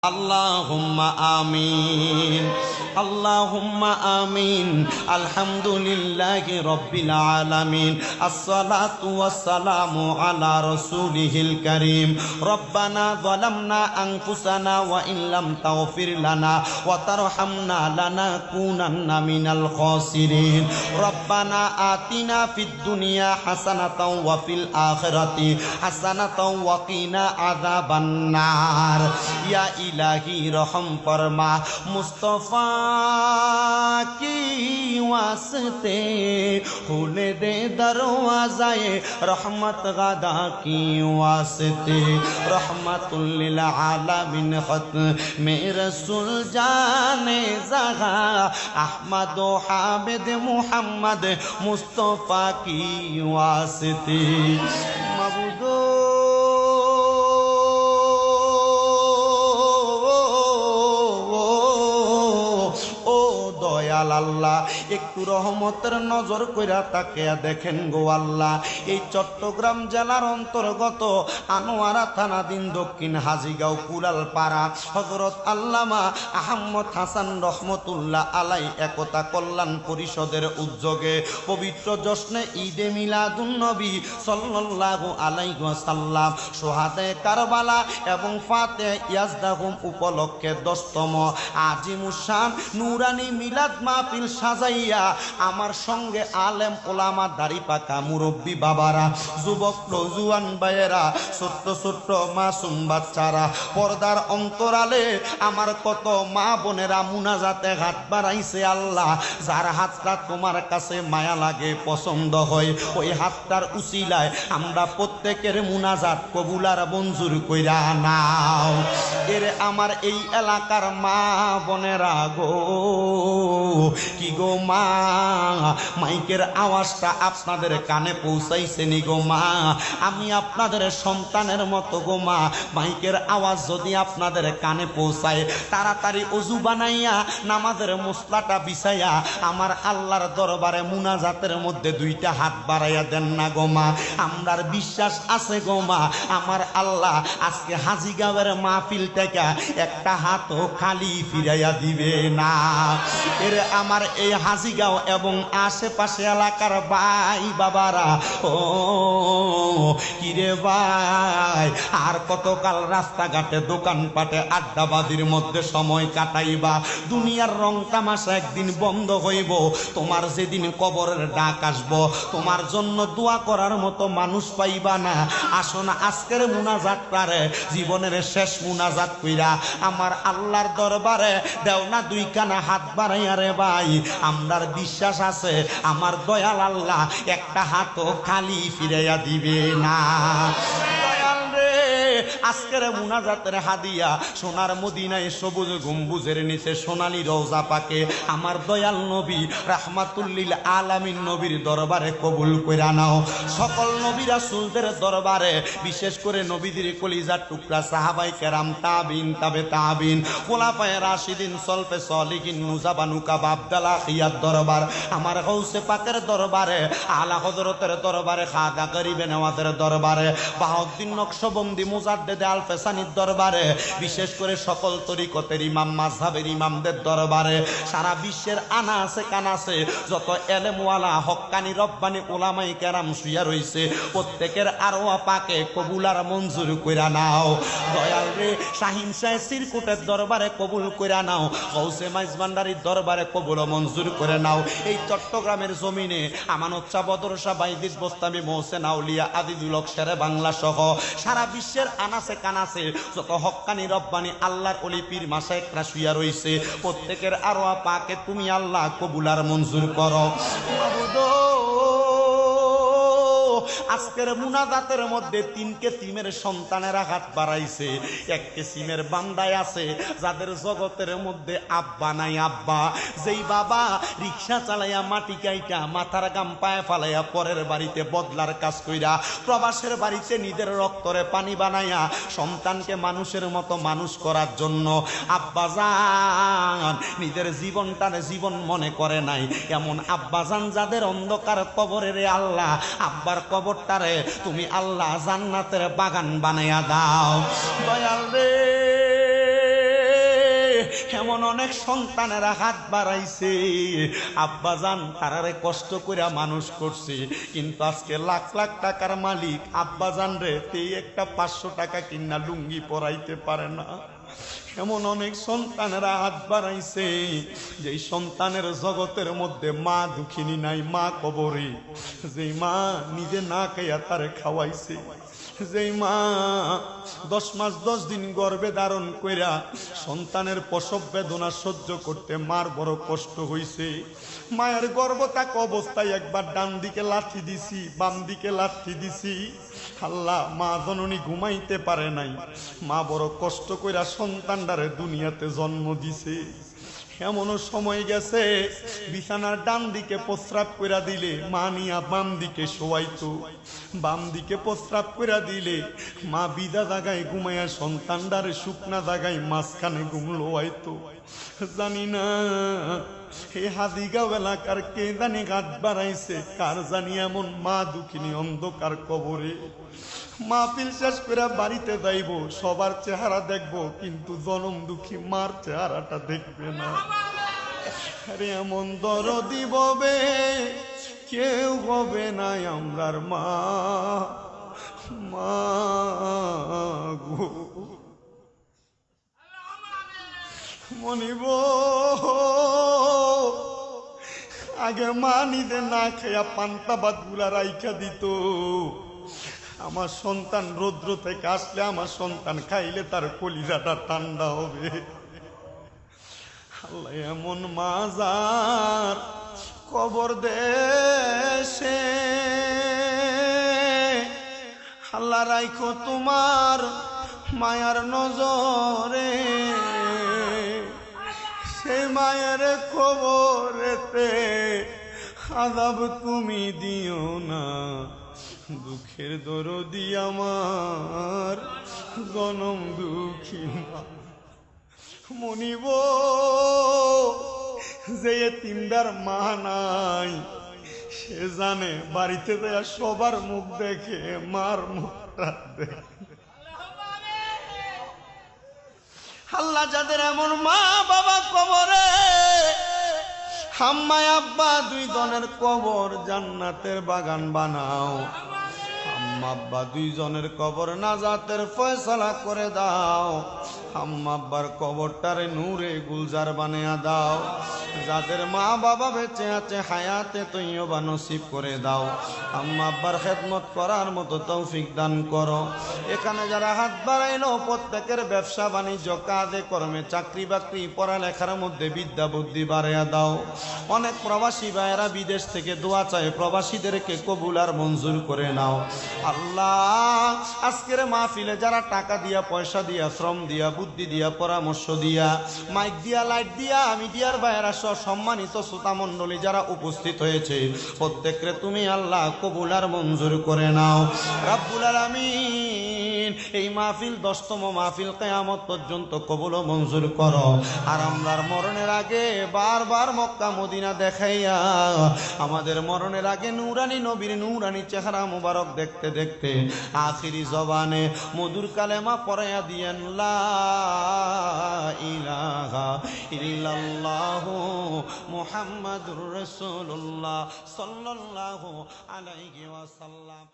আল্লাহুম্মা আমিন। আল্লাহুম্মা আমিন। আলহামদুলিল্লাহি রব্বিল আলামিন। আসসালাতু ওয়াসসালামু আলা রাসূলিহিল কারীম। রব্বানা যালামনা আনফুসানা ওয়া ইন লাম তাগফির লানা ওয়া তারহামনা লানাকুনান্না মিনাল খাসিরিন। রব্বানা আতিনা ফিদ দুনিয়া হাসানাতাও ওয়া ফিল আখিরাতি হাসানাতাও ওয়া কিনা আযাবান্নার ইয়া الہی رحم فرما، مصطفیٰ کی واسطے ہونے دے دروازہ رحمت غدا کی واسطے، رحمت للعالمین ختم میں رسول جان زغا، احمد و حابد محمد مصطفیٰ کی واسطے۔ আল্লাহ। একটু রহমতের নজর কইরা তাকে দেখেন গো আল্লাহ। এই চট্টগ্রাম জেলার অন্তর্গত আনোয়ারা থানাদিন দক্ষিণ হাজিগাঁও কুড়াল পাড়া হজরত আল্লামা আহম্মদ হাসান রহমতুল্লাহ আলাই একতা কল্যাণ পরিষদের উদ্যোগে পবিত্র জশ্নে ঈদে মিলাদুন নবী সাল্লাল্লাহু আলাইহি ওয়াসাল্লাম, সোহাদে কারবালা এবং ফাতে ইয়াজদাহুম উপলক্ষে দশতম আজিমুসান নুরানি মিলাদ মাহফিল সাজাইয়া আমার সঙ্গে আলেম ওলামা দাড়ি পাকা মুরব্বী বাবারা, যুবক নজুয়ান ভাইয়েরা, ছোট্ট ছোট্ট মাসুম বাচ্চারা, পর্দার অন্তরালে আমার কত মা বোনেরা মুনাজাতে হাত বাড়াইছে আল্লাহ, যার হাতটা তোমার কাছে মায়া লাগে, পছন্দ হয়, ওই হাতটার উচিলায় আমরা প্রত্যেকের মুনাজাত কবুলার মঞ্জুর কইরা নাও। এর আমার এই এলাকার মা বোনেরা গো কি গো মা? মাইকের আওয়াজটা আপনাদের কানে পৌঁছাইছে নি গো মা? আমি আপনাদের সন্তানের মতো গো মা। মাইকের আওয়াজ যদি আপনাদের কানে পৌঁছায়, তাড়াতাড়ি অজু বানাইয়া, নামাজের মশলাটা বিছাইয়া, আমার আল্লাহর দরবারে মুনাজাতের মধ্যে দুইটা হাত বাড়াইয়া দেন না গো মা। আমরার বিশ্বাস আছে গো মা। আমার আল্লাহ আজকে হাজিগাঁওয়ের মাহফিল থেকে একটা হাতও খালি ফিরাইয়া দিবে না। এর আমার এই হাজিগাঁও এবং আশেপাশে এলাকার ভাই বাবারা, ও কিরে ভাই, আর কতকাল রাস্তাঘাটে, দোকানপাটে আড্ডাবাদির মধ্যে সময় কাটাইবা? দুনিয়ার রং তামাশা একদিন বন্ধ হইব। তোমার যেদিন কবরের ডাক আসব, তোমার জন্য দোয়া করার মতো মানুষ পাইবা না। আসো না আজকের মুনাজাতটারে, জীবনের শেষ মুনাজাত কইরা। আমার আল্লাহর দরবারে দেও না দুই কানা হাত বাড়াইয়া রে ভাই। আমরার বিশ্বাস আছে আমার দয়াল আল্লাহ একটা হাতও খালি ফিরাইয়া দিবে না। আজকের মুনাজাতের হাদিয়া, সোনার মদিনায় সবুজ গম্বুজের নিচে সোনালি রওজা পাকে। আমার দয়াল নবী, রাহমাতুল্লিল আলামিন নবীর দরবারে কবুল কইরা নাও। সকল নবী রাসূলদের দরবারে, বিশেষ করে নবীদের কলিজার টুকরা, সাহাবাই কেরাম, তাবিন, তাবে তাবিন, খোলাফায়ে রাশিদিন, সলফে সলিকিন নুজাবানুকা বাবদালা খিয়ার দরবার, আমার গৌসে পাকের দরবারে, আলা হজরতের দরবারে, খাদা গরিবে নেওয়াদের দরবারে, বাহাউদ্দিন নকশবন্দি মুজাদ্দেদে আল ফেসানির দরবারে, বিশেষ করে সকল তরিকতের ইমাম মাঝহাবের ইমামদের দরবারে। সারা বিশ্বের আনা আছে, কানা আছে। যত এলেমওয়ালা, হক্কানি, রব্বানি ওলামাই কেরাম শুয়া রইছে, প্রত্যেকের আরও পাকে কবুলার মঞ্জুর কইরা নাও। দয়াল রে, শাহিন শাহ সিরকুটের দরবারে কবুল কইরা নাও। গৌসে মাইজ ভান্ডারির দরবারে কবুল মঞ্জুর করে নাও। এই চট্টগ্রামের জমিনে আমানত শাহ, বদর বাইদিস, বোস্তামি, মোহসেন, আউলিয়া আদিদুলক শেরে বাংলা সহ সারা বিশ্বের আনাসে আছে যত হক্কানি রব্বানি আল্লাহর অলি পীর মাসে একটা শুয়া রয়েছে প্রত্যেকের আরও পাকে তুমি আল্লাহ কবুলার মঞ্জুর করো। আজকের মুনাজাতের মধ্যে তিন কেতিমের সন্তানেরা হাত বাড়াইছে। এক কেসিমের বান্দায় আছে, যাদের জগতের মধ্যে আব্বা নাই আব্বা। যেই বাবা রিক্সা চালাইয়া মাটি কাইটা, মাথার গাম পায়ে ফালাইয়া পরের বাড়িতে বদলার কাজ কইরা প্রবাসের বাড়িতে নিজের রক্তরে পানি বানাইয়া সন্তানকে মানুষের মতো মানুষ করার জন্য আব্বা যান, নিজের জীবনটারে জীবন মনে করে নাই। এমন আব্বা যান যাদের অন্ধকার কবরে রে আল্লাহ আব্বার কবরটারে তুমি আল্লাহ জান্নাতের বাগান বানাইয়া দাও। দয়াল রে, এমন অনেক সন্তানেরা হাত বাড়াইছে। আব্বা জান, তারারে কষ্ট করে মানুষ করছে। কিন্তু আজকে লাখ লাখ টাকার মালিক আব্বা জান রে তে একটা পাঁচশো টাকা কিনা লুঙ্গি পরাইতে পারে না। এমন অনেক সন্তানেরা হাত বাড়াইছে যে সন্তানের জগতের মধ্যে মা দুঃখিনী নাই, মা কবরে। যে মা নিজে না খাইয়া তারে খাওয়াইছে। যেই মা, দশ মাস দশ দিন গর্ভে ধারণ কইরা সন্তানের প্রসব বেদনা সহ্য করতে মার বড় কষ্ট হইছে। মায়ের গর্ভ তাকে অবস্থায় একবার ডান দিকে লাঠি দিছি, বাম দিকে লাঠি দিছি। আল্লাহ মা জননী ঘুমাইতে পারে নাই। মা বড় কষ্ট কইরা সন্তানটারে দুনিয়াতে জন্ম দিছে। এমনও সময় গেছে, বিছানার ডান দিকে প্রস্রাব কইরা দিলে মা নিয়া বাম দিকে শোয়াইতো। বাম দিকে প্রস্রাব কইরা দিলে মা বিদা জাগায় ঘুমাইয়া সন্তানডারে শুকনা জাগায় মাঝখানে ঘুমলো হয়তো জানি না এই হাদিগাঁও এলাকার কে জানি গাছ বাড়াইছে, কার জানি এমন মা দুঃখিনী অন্ধকার কবরে। মাহফিল শেষ করে বাড়িতে যাইব, সবার চেহারা দেখব, কিন্তু জনম দুঃখী মার চেহারাটা দেখবে না। আরে এমন দরদি ববে, কেউ হবে না আমরার মা। মা গো। মনিব, আগে মা নিজে না খেয়া পান্তা ভাতগুলা রাইখা দিত। আমার সন্তান রৌদ্র থেকে আসলে আমার সন্তান খাইলে তার কলিজাটা ঠান্ডা হবে। এমন মাজার কবর দেশে। আল্লাহ রাইখো তোমার মায়ার নজরে। সে মায়ের খবরেতে আদাব তুমি দিও না। দুঃখের দরদি আমার, জনম দুঃখী মনিব, যে তিনবার মা নাই, সে জানে বাড়িতে দেয়া সবার মুখ দেখে, মার মুখটা দেখে। আল্লাহ যাদের এমন মা বাবা কবরে হাম্মায় আব্বা দুই জনের কবর জান্নাতের বাগান বানাও। আম্মা দুইজনের কবর নাজাতের ফয়সালা করে দাও। আম্মা আব্বার কবরটারে নূরে গুলজার বানিয়ে দাও। যাদের মা বাবা বেঁচে আছে, হায়াতে তৈবা নসিব করে দাও। আম্মা আব্বার খেদমত করার মতো তৌফিক দান করো। এখানে যারা হাত বাড়াইলো, প্রত্যেকের ব্যবসা বাণিজ্য, কাজে কর্মে চাকরি বাকরি, পড়ালেখার মধ্যে বিদ্যা বুদ্ধি বাড়াইয়া দাও। অনেক প্রবাসী ভাইয়েরা বিদেশ থেকে দোয়া চায়, প্রবাসীদেরকে কবুল আর মঞ্জুর করে নাও। আল্লাহ, আজকের মাহফিলে যারা টাকা দিয়া, পয়সা দিয়া, শ্রম দিয়া বুদ্ধি দিয়া, পরামর্শ দিয়া মাইক দিয়া লাইট দিয়া, আমি দিয়ার ভাইয়েরা সহ সম্মানিত শ্রোতা মণ্ডলী যারা উপস্থিত হয়েছে, প্রত্যেকরে তুমি আল্লাহ কবুলার মঞ্জুর করে নাও। রাব্বুল আলামিন। এই মাহফিল দশতম মাহফিল কেয়ামত পর্যন্ত কবুল মঞ্জুর করো। আর আমরার মরণের আগে বারবার মক্কা, মদিনা দেখাইয়া, আমাদের মরণের আগে নুরানি নবীর নুরানি চেহারা মুবারক দেখতে দেখতে, আখিরি জবানে মধুর কালেমা পড়াইয়া দিয়েন ইল্লাল্লাহু মুহাম্মাদুর রাসূলুল্লাহ সাল্লাল্লাহু আলাইহি ওয়াসাল্লাম।